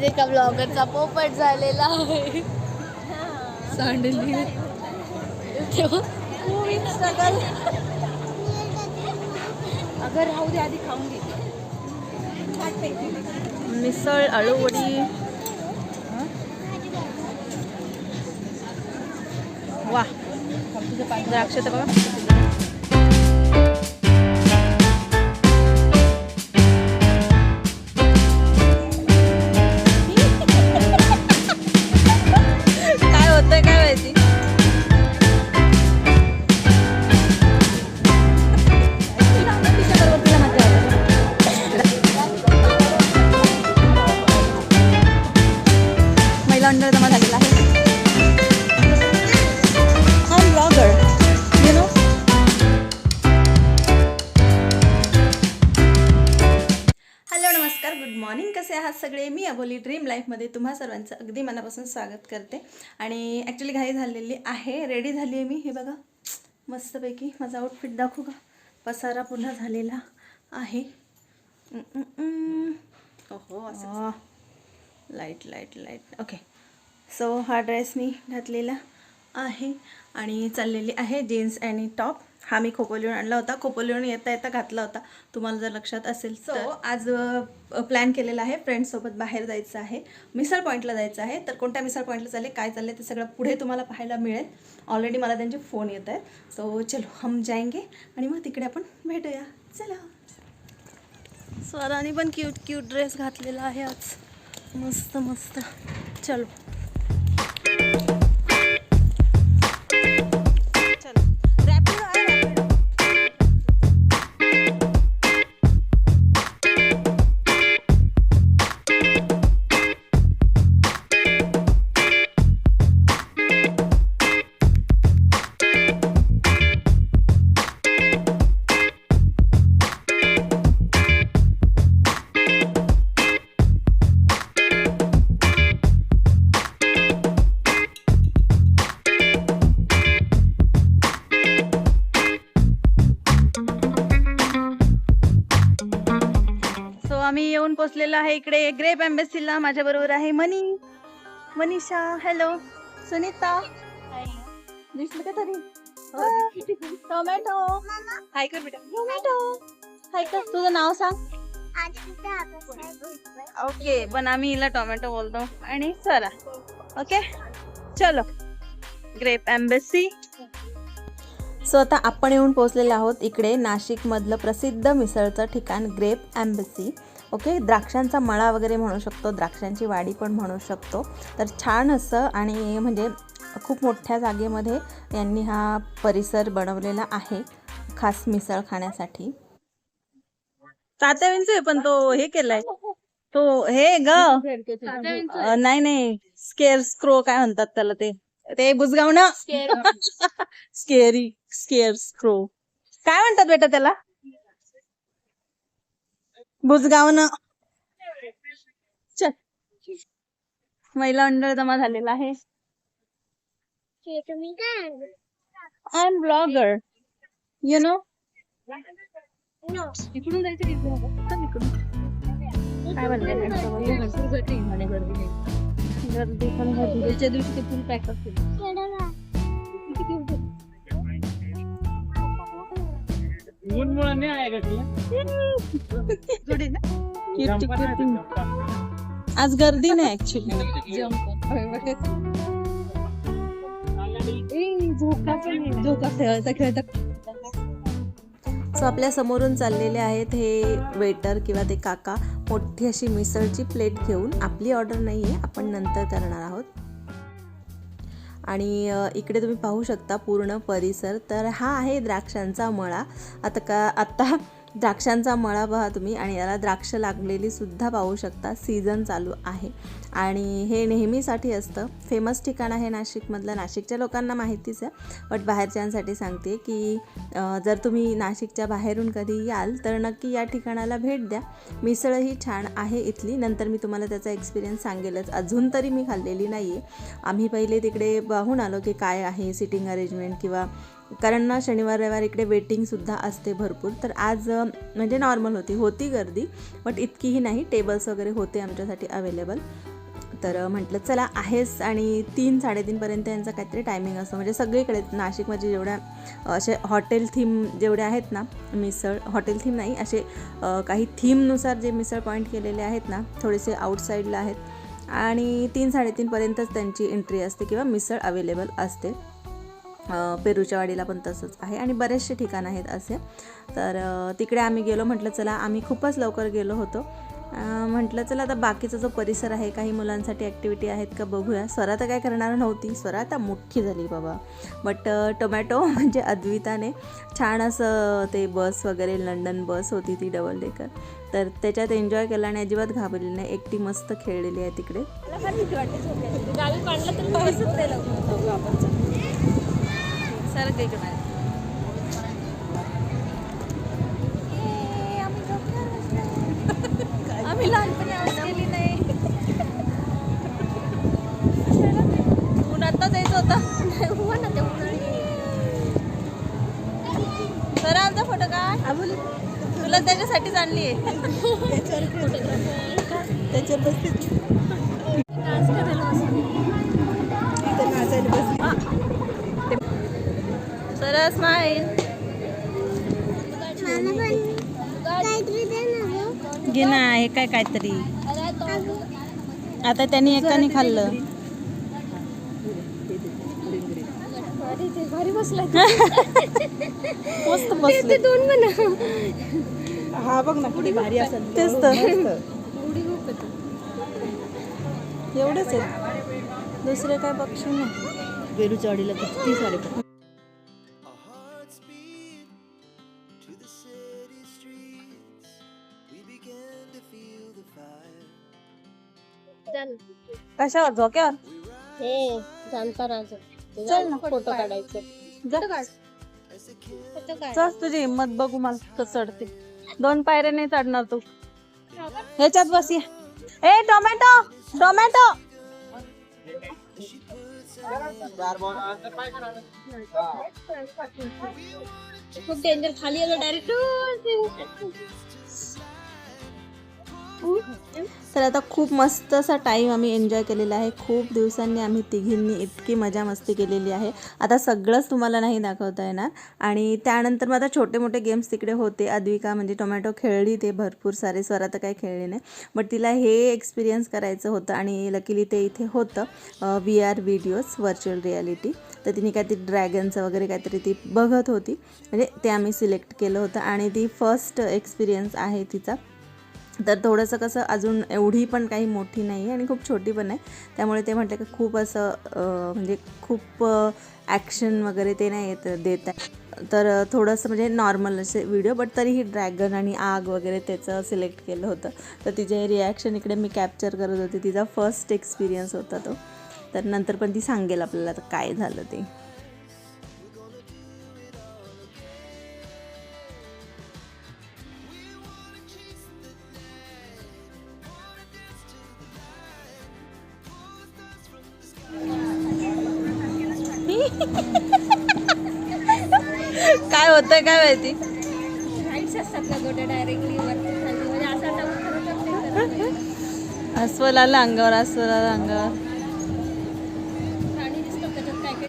Guys एका ब्लॉगरचा पोपट झालेला आहे. सांडली. तेव्हा अगं राहू दे आधी खाऊन घे. मिसळ आळूवडी वा द्राक्ष तर बघा. लाईफमध्ये तुम्हा सर्वांचं अगदी मनापासून स्वागत करते. आणि ॲक्च्युली घाई झालेली आहे रेडी झाली आहे मी. हे बघा मस्तपैकी माझा आउटफिट दाखवू का? पसारा पुन्हा झालेला आहे. ओहो असं light light light okay so हा ड्रेस मी घातलेला आहे आणि चाललेली आहे जीन्स आणि टॉप हा मी खोपोलीहून आणला होता. खोपोलीहून येता येता घातला होता. तुम्हाला जर लक्षात असेल सो आज प्लॅन केलेला आहे. फ्रेंड्ससोबत बाहेर जायचं आहे. मिसळ पॉईंटला जायचं आहे. तर कोणत्या मिसळ पॉईंटला चालले काय चालले ते सगळं पुढे तुम्हाला पाहायला मिळेल. ऑलरेडी मला त्यांचे फोन येत आहेत. सो चलो हम जाएंगे आणि मग तिकडे आपण भेटूया. चला. स्वराने पण क्यूट क्यूट ड्रेस घातलेला आहे आज. मस्त मस्त. चलो. पोचलेलो आहे इकडे. ग्रेप एम्बेसीला माझ्या बरोबर आहे. मनी. मनीषा. हॅलो सुनीता. दिसलं का तरी? टोमॅटो हाय कर बेटा टोमॅटो हाय कर तुझं नाव सांग? ओके पण आम्ही हिला टोमॅटो बोलतो. आणि चला. ओके चलो. ग्रेप एम्बेसी सो आता आपण येऊन पोहोचलेलो आहोत इकडे नाशिकमधलं प्रसिद्ध मिसळचं ठिकाण ग्रेप ॲम्बसी ओके? द्राक्षांचा मळा वगैरे म्हणू शकतो द्राक्षांची वाडी पण म्हणू शकतो. तर छान असं आणि म्हणजे खूप मोठ्या जागेमध्ये यांनी हा परिसर बनवलेला आहे खास मिसळ खाण्यासाठी. तात्याविंच आहे पण तो हे केलाय. तो हे ग. नाही नाही. स्केअर स्क्रो काय म्हणतात त्याला ते? ते बुजगाव ना स्केअरी स्केअर स्क्रो. काय म्हणतात बेटा त्याला? बुजगावनं. चल. महिला मंडळ जमा झालेला आहे. I am blogger you know इकडून जायचं इकडून? काय म्हणते गर्दी पण दिवशी ते फुल पॅक असते थोडी ना किती किती आज गर्दी नाही ऍक्च्युली झोका खेळता खेळता सो आपल्या समोरून चाललेले आहेत हे वेटर किंवा ते काका. मोठी अशी मिसळची प्लेट घेऊन. आपली ऑर्डर नाही आहे आपण नंतर करणार आहोत. आणि इकडे तुम्ही पाहू शकता पूर्ण परिसर. तर हा आहे द्राक्षांचा मळा. आता का आत्ता द्राक्षांचा मळा पहा तुम्ही आणि याला द्राक्ष लागलेली सुद्धा पाहू शकता. सीझन चालू आहे. आणि हे नेहमीसाठी असतं. फेमस ठिकाण आहे नाशिकमधलं. नाशिकच्या लोकांना माहितीच आहे. बट बाहेरच्यांसाठी सांगते की जर तुम्ही नाशिकच्या बाहेरून कधी याल तर नक्की या ठिकाणाला भेट द्या. मिसळही छान आहे इथली. नंतर मी तुम्हाला त्याचा एक्सपिरियन्स सांगेलच. अजून तरी मी खाल्लेली नाही आहे आम्ही पहिले तिकडे पाहून आलो की काय आहे सिटिंग अरेंजमेंट किंवा कारण ना शनिवार रविवार इकडे वेटिंगसुद्धा असते भरपूर. तर आज म्हणजे नॉर्मल होती. होती गर्दी बट इतकीही नाही. टेबल्स वगैरे होते आमच्यासाठी अवेलेबल तर म्हटलं चला आहेस आणि तीन साडेतीनपर्यंत यांचा काहीतरी टायमिंग असतो. म्हणजे सगळीकडे नाशिकमध्ये जेवढ्या असे हॉटेल थीम जेवढे आहेत ना मिसळ हॉटेल थीम नाही असे काही थीमनुसार जे मिसळ पॉईंट केलेले आहेत ना थोडेसे आउटसाईडला आहेत. आणि तीन साडेतीनपर्यंतच त्यांची एंट्री असते किंवा मिसळ अवेलेबल असते. पेरूच्या वाडीला पण तसंच आहे आणि बरेचसे ठिकाण आहेत असे. तर तिकडे आम्ही गेलो म्हटलं चला आम्ही खूपच लवकर गेलो होतो. म्हटलं चला आता बाकीचा जो परिसर आहे काही मुलांसाठी ॲक्टिव्हिटी आहेत का बघूया. स्वरा तर काय करणार नव्हती. स्वरा आता मोठी झाली बाबा. बट टोमॅटो म्हणजे अद्विताने छान असं ते बस वगैरे लंडन बस होती ती डबल डेकर तर त्याच्यात एन्जॉय केला आणि अजिबात घाबरली नाही. एकटी मस्त खेळलेली आहे तिकडे. गावी तर सर काही आम्ही लहानपणी आवाज केली नाही. उन्हात जायचं होतं. हो ना ते उन्हाळी. तर आमचा फोटो काढ. तुला त्याच्यासाठीच आणली आहे. त्याच्यावर बसते. सरस स्माईल घे ना हे काय काहीतरी. आता त्यांनी एकाने खाल्लं. मस्त बसले. दोन म्हणा. हा बघ ना किती भारी असेल. तेच तर. एवढंच आहे दुसरे काय बघशील ना? वेरूच्या वाडीला किती सारे चल कशावर? झोक्यावर हे जाणता राज चल ना. फोटो काढायचे. जा. फोटो काढ. चल तुझी हिंमत बघू मला तर चढते. दोन पायऱ्या नाही चढणार तू. ह्याच्यात बस या. ए टोमॅटो! टोमॅटो! खूप डेंजर खाली आलं डायरेक्ट तर आता खूप मस्त असा टाईम आम्ही एन्जॉय केलेला आहे. खूप दिवसांनी आम्ही तिघींनी इतकी मजा मस्ती केलेली आहे. आता सगळंच तुम्हाला नाही दाखवता येणार. आणि त्यानंतर मग आता छोटे मोठे गेम्स तिकडे होते. अद्विका म्हणजे टोमॅटो खेळली ते भरपूर सारे. स्वर आता काही खेळले नाही. बट तिला हे एक्सपिरियन्स करायचं होतं आणि लकीली ते इथे होतं. V R videos virtual reality तर तिने काहीतरी ड्रॅगनचं वगैरे काहीतरी ती बघत होती. म्हणजे ते आम्ही सिलेक्ट केलं होतं. आणि ती फर्स्ट एक्सपिरियन्स आहे तिचा. तर थोडंसं कसं अजून एवढी पण काही मोठी नाही आहे आणि खूप छोटी पण आहे त्यामुळे ते म्हटलं की खूप असं म्हणजे खूप ॲक्शन वगैरे ते नाही येत देत आहे. तर थोडंसं म्हणजे नॉर्मल असे व्हिडिओ बट तरीही ड्रॅगन आणि आग वगैरे त्याचं सिलेक्ट केलं होतं. तर तिचे रिॲक्शन इकडे मी कॅप्चर करत होते. तिचा फर्स्ट एक्सपिरियन्स होता तो. तर नंतर पण ती सांगेल आपल्याला तर काय झालं ते. तर नाही करत. अस्वल आलं अंगावर अस्वल आलं अंगावर काय काय.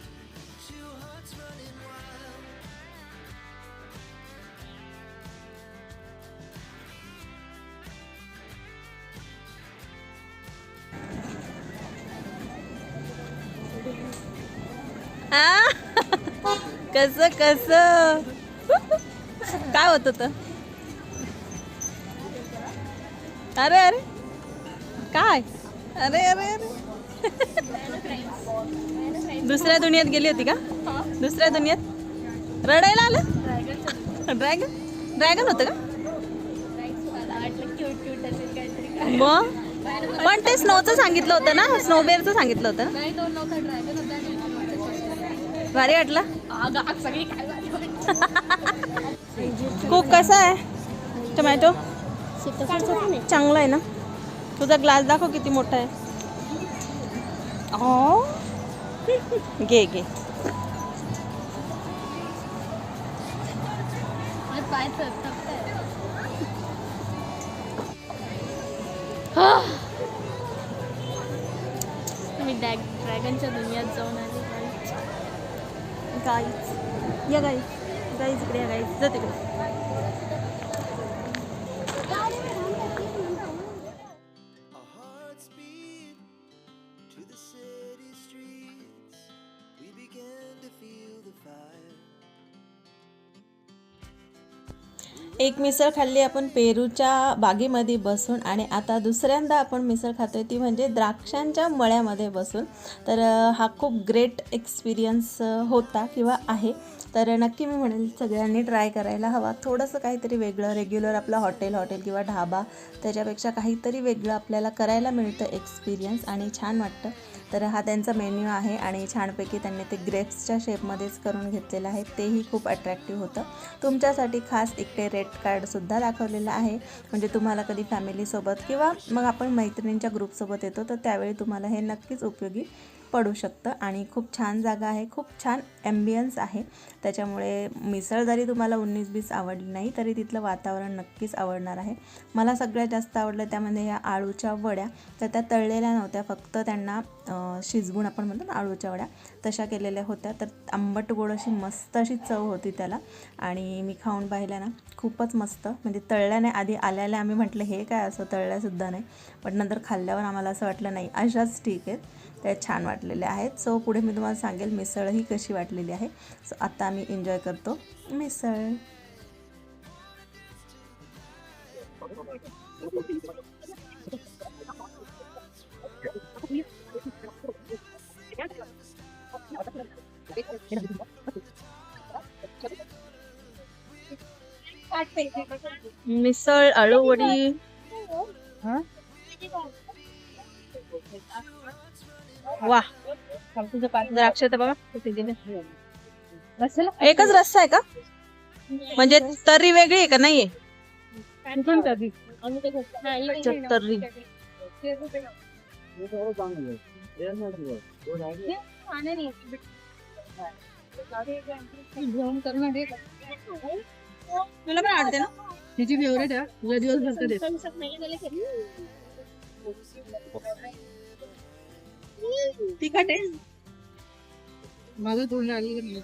कस कस? काय होत होत? अरे अरे. काय? अरे अरे अरे. दुसऱ्या दुनियेत गेली होती का? दुसऱ्या दुनियेत? रडायला आलं? ड्रॅगन? ड्रॅगन होतं का? मग? पण ते स्नोचं सांगितलं होतं ना? स्नोबेअरचं सांगितलं होतं. भारी वाटलं? खूप कसा आहे? टोमॅटो चांगला आहे ना? तुझा ग्लास दाखव किती मोठा आहे. ओ घे घे. मी ड्रॅगनच्या दुनियात जाऊन आले. गाईच या गाईच गाईच इकडे या गाईच जा तिकडे. Our hearts beat to the city streets. We began to feel the fire. एक मिसळ खाल्ली आपण पेरूच्या बागेमध्ये बसून आणि आता दुसऱ्यांदा आपण मिसळ खातोय. ती म्हणजे द्राक्षांच्या मळ्यामध्ये बसून. तर हा खूप ग्रेट एक्सपिरियन्स होता किंवा आहे. तर नक्की मी म्हणेल सगळ्यांनी ट्राय करायला हवा. थोडंसं काहीतरी वेगळं रेग्युलर आपलं हॉटेल हॉटेल किंवा ढाबा त्याच्यापेक्षा काहीतरी वेगळं आपल्याला करायला मिळतं एक्सपिरियन्स आणि छान वाटतं. तर हा त्यांचा मेन्यू आहे आणि छानपैकी त्यांनी ते ग्रेप्सच्या शेपमध्येच करून घेतलेलं आहे. तेही खूप अट्रॅक्टिव्ह होतं. तुमच्यासाठी खास इकडे रेड कार्डसुद्धा दाखवलेलं आहे. म्हणजे तुम्हाला कधी फॅमिलीसोबत किंवा मग आपण मैत्रिणींच्या ग्रुपसोबत येतो तर त्यावेळी तुम्हाला हे नक्कीच उपयोगी पडू शकतं. आणि खूप छान जागा आहे. खूप छान ॲम्बियन्स आहे. त्याच्यामुळे मिसळ जरी तुम्हाला उन्नीस बीस आवडली नाही तरी तिथलं वातावरण नक्कीच आवडणार आहे. मला सगळ्यात जास्त आवडलं त्यामध्ये ह्या आळूच्या वड्या. तर त्या तळलेल्या नव्हत्या. फक्त त्यांना शिजवून आपण म्हणतो ना आळूच्या वड्या तशा केलेल्या होत्या. तर आंबट गोड अशी मस्त अशी चव होती त्याला. आणि मी खाऊन पाहिल्या ना खूपच मस्त. म्हणजे तळल्याने आधी आल्याला आम्ही म्हटलं हे काय असं तळल्यासुद्धा नाही. पण नंतर खाल्ल्यावर आम्हाला असं वाटलं नाही अशाच ठीक आहेत. त्या छान वाटलेल्या आहेत. सो पुढे मी तुम्हाला सांगेल मिसळ ही कशी वाटलेली आहे. सो आता आम्ही एन्जॉय करतो मिसळ. मिसळ आळूवडी वा. द्राक्ष तर बघा. किती दिले. एकच रस्सा आहे का? म्हणजे तर्री वेगळी आहे का? नाहीये. तर्री. तुला पण आवडते ना. तिची फेवरेट आहे तुला दिवसभर कधी तिखट आहे. माझं तोंड आली नीट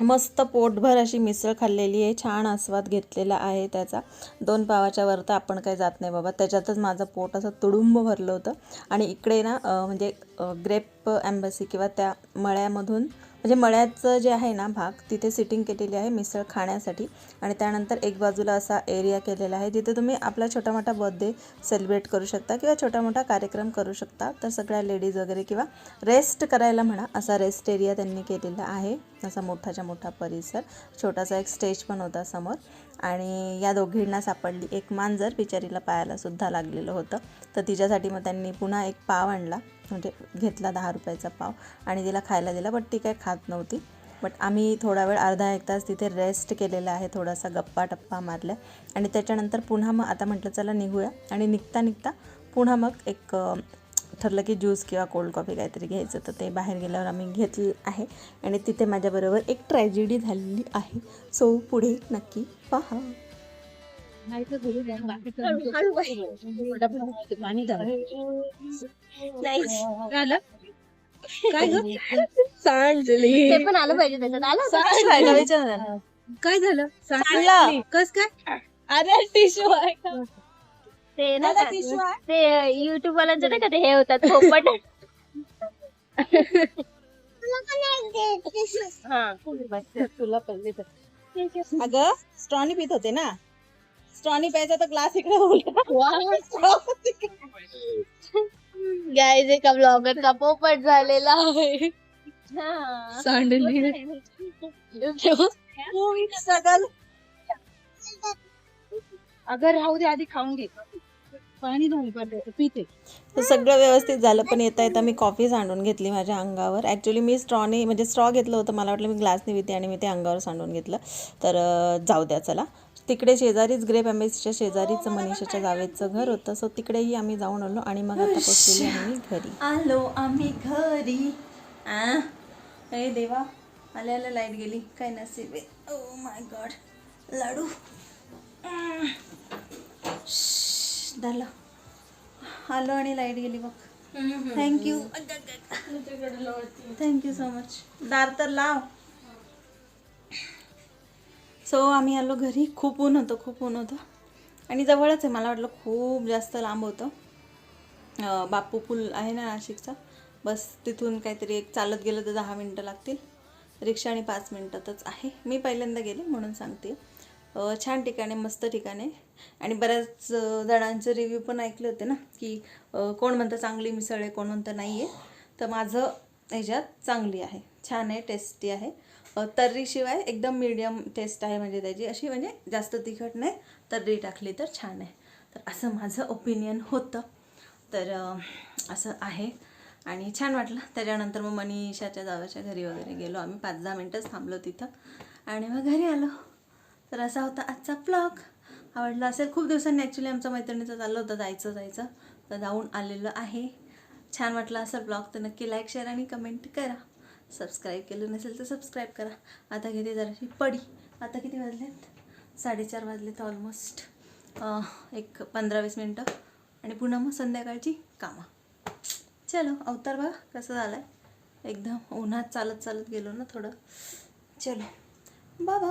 मस्त पोटभर अशी मिसळ खाल्लेली आहे. छान आस्वाद घेतलेला आहे त्याचा. दोन पावाच्या वर तर आपण काही जात नाही बाबा. त्याच्यातच माझं पोट असं तुडुंब भरलं होतं. आणि इकडे ना म्हणजे ग्रेप ॲम्बसी किंवा त्या मळ्यामधून म्हणजे मळ्याचं जे आहे ना भाग तिथे सिटिंग केलेली आहे मिसळ खाण्यासाठी. आणि त्यानंतर एक बाजूला असा एरिया केलेला आहे जिथे तुम्ही आपला छोटा मोठा बर्थडे सेलिब्रेट करू शकता किंवा छोटा मोठा कार्यक्रम करू शकता. तर सगळ्या लेडीज वगैरे किंवा रेस्ट करायला म्हणा असा रेस्ट एरिया त्यांनी केलेला आहे. असा मोठाच्या मोठा परिसर छोटासा एक स्टेज पण होता समोर. आणि या दोघींना सापडली एक मांजर बिचारीला पायाला सुद्धा लागलेलं होतं. तर तिच्यासाठी मग त्यांनी पुन्हा एक पाव आणला. म्हणजे घेतला दहा रुपयाचा पाव आणि तिला खायला दिला बट ती काय खात नव्हती. बट आम्ही थोडा वेळ अर्धा एक तास तिथे रेस्ट केलेला आहे थोडासा गप्पा टप्पा मारल्या. आणि त्याच्यानंतर पुन्हा मग आता म्हटलं चला निघूया. आणि निघता निघता पुन्हा मग एक ठरलं की ज्यूस किंवा कोल्ड कॉफी काहीतरी घ्यायचं. तर ते बाहेर गेल्यावर आम्ही घेतलं आहे. आणि तिथे माझ्याबरोबर एक ट्रॅजेडी झालेली आहे. सो पुढे नक्की पहा. पाणी झालं काय ग ते पण आलं पाहिजे त्याच्यात. आलं काय झालं? सांडलं. कस काय? अरे टिश्यू आहे का? ते का- ते युट्यूब वाल्यांचे नाही का ते हे होतात पोपट? हा. तुला तर अगं स्ट्रॉनी पित होते ना. स्ट्रॉनी प्यायचा तर ग्लास इकडे उलटा. गायज एका ब्लॉगर का पोपट झालेला आहे. हा. सांडली. सगळं अगं राहू दे आधी खाऊन घे. पाणी पिते. तर सगळं व्यवस्थित झालं पण येता येता मी कॉफी सांडून घेतली माझ्या अंगावर. ॲक्च्युली मी स्ट्रॉने म्हणजे स्ट्रॉ घेतलं होतं मला वाटलं मी ग्लासने पिते आणि मी ते अंगावर सांडून घेतलं. तर जाऊ द्या चला. तिकडे शेजारीच ग्रेप एम्बेसीच्या शेजारीच मनीषाच्या जावेचं घर होतं. सो तिकडेही आम्ही जाऊन आलो आणि मग आता पोचलेली आहे मी घरी. आलो आम्ही घरी. आ? हे देवा. आल्या आल्या लाइट गेली. काय नसीब आहे. Oh my God laddu. झालं आलो आणि लाइट गेली बघ. थँक्यू थँक्यू सो मच दार तर लाव. सो आम्ही आलो घरी. खूप ऊन होतं खूप ऊन होतं. आणि जवळच आहे मला वाटलं खूप जास्त लांब होतं. बापू पूल आहे ना नाशिकचा. बस तिथून काहीतरी एक चालत गेलं तर दहा मिनटं लागतील. रिक्षा आणि पाच मिनटातच आहे. मी पहिल्यांदा गेले म्हणून सांगते. छान ठिकाणे मस्त ठिकाणे. आणि बऱ्याच जणांचे रिव्ह्यू पण ऐकले होते ना की कोण म्हणतं चांगली मिसळ आहे कोण म्हणतं नाही आहे तर माझं ह्याच्यात चांगली आहे. छान आहे टेस्टी आहे. तर्रीशिवाय एकदम मीडियम टेस्ट आहे म्हणजे त्याची. अशी म्हणजे जास्त तिखट नाही तर्री टाकली तर छान आहे. तर असं माझं ओपिनियन होतं. तर असं आहे. आणि छान वाटलं. त्याच्यानंतर मग मनीषाच्या जावाच्या घरी वगैरे गेलो. आम्ही पाच दहा मिनटंच थांबलो तिथं. आणि मग घरी आलो. तर असा होता आजचा ब्लॉग आवडला असेल खूप दिवसांनी ॲक्च्युली आमच्या मैत्रिणीचं चाललं होतं जायचं जायचं. तर जाऊन आलेलं आहे. छान वाटलं असेल ब्लॉग तर नक्की लाईक शेअर आणि कमेंट करा. सबस्क्राईब केलं नसेल तर सबस्क्राईब करा. आता घेते जराशी पडी. आता किती वाजलेत? साडेचार वाजलेत ऑलमोस्ट एक पंधरा वीस मिनटं. आणि पुन्हा मग संध्याकाळची कामं. चलो अवतार बघा कसं झालं आहे एकदम उन्हात चालत चालत गेलो ना थोडं. चलो. बाबा